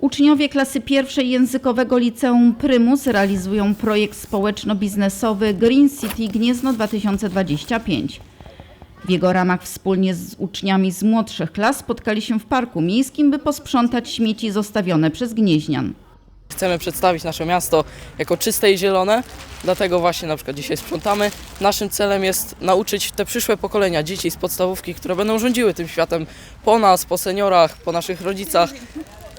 Uczniowie klasy pierwszej językowego liceum Prymus realizują projekt społeczno-biznesowy Green City Gniezno 2025. W jego ramach wspólnie z uczniami z młodszych klas spotkali się w parku miejskim, by posprzątać śmieci zostawione przez gnieźnian. Chcemy przedstawić nasze miasto jako czyste i zielone, dlatego właśnie na przykład dzisiaj sprzątamy. Naszym celem jest nauczyć te przyszłe pokolenia dzieci z podstawówki, które będą rządziły tym światem po nas, po seniorach, po naszych rodzicach,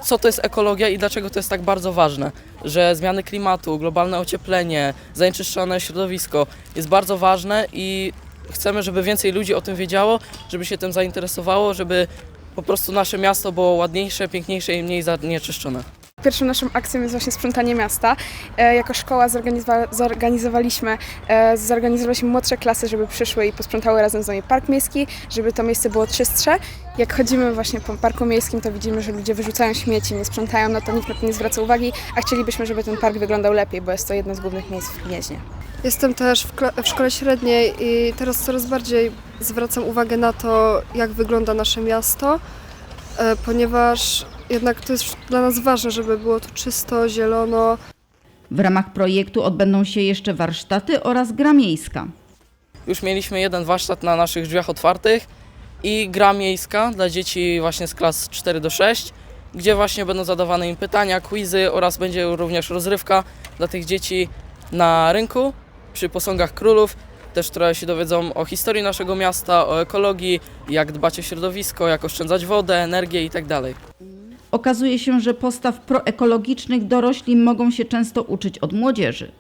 co to jest ekologia i dlaczego to jest tak bardzo ważne, że zmiany klimatu, globalne ocieplenie, zanieczyszczone środowisko jest bardzo ważne i chcemy, żeby więcej ludzi o tym wiedziało, żeby się tym zainteresowało, żeby po prostu nasze miasto było ładniejsze, piękniejsze i mniej zanieczyszczone. Pierwszą naszą akcją jest właśnie sprzątanie miasta. E, jako szkoła zorganizowa- zorganizowaliśmy, e, zorganizowaliśmy młodsze klasy, żeby przyszły i posprzątały razem z nami park miejski, żeby to miejsce było czystsze. Jak chodzimy właśnie po parku miejskim, to widzimy, że ludzie wyrzucają śmieci, nie sprzątają, no to nikt na to nie zwraca uwagi, a chcielibyśmy, żeby ten park wyglądał lepiej, bo jest to jedno z głównych miejsc w Gnieźnie. Jestem też w, w szkole średniej i teraz coraz bardziej zwracam uwagę na to, jak wygląda nasze miasto, ponieważ jednak to jest dla nas ważne, żeby było tu czysto, zielono. W ramach projektu odbędą się jeszcze warsztaty oraz gra miejska. Już mieliśmy jeden warsztat na naszych drzwiach otwartych i gra miejska dla dzieci właśnie z klas 4 do 6, gdzie właśnie będą zadawane im pytania, quizy oraz będzie również rozrywka dla tych dzieci na rynku przy posągach królów. Też trochę się dowiedzą o historii naszego miasta, o ekologii, jak dbać o środowisko, jak oszczędzać wodę, energię itd. Okazuje się, że postaw proekologicznych dorośli mogą się często uczyć od młodzieży.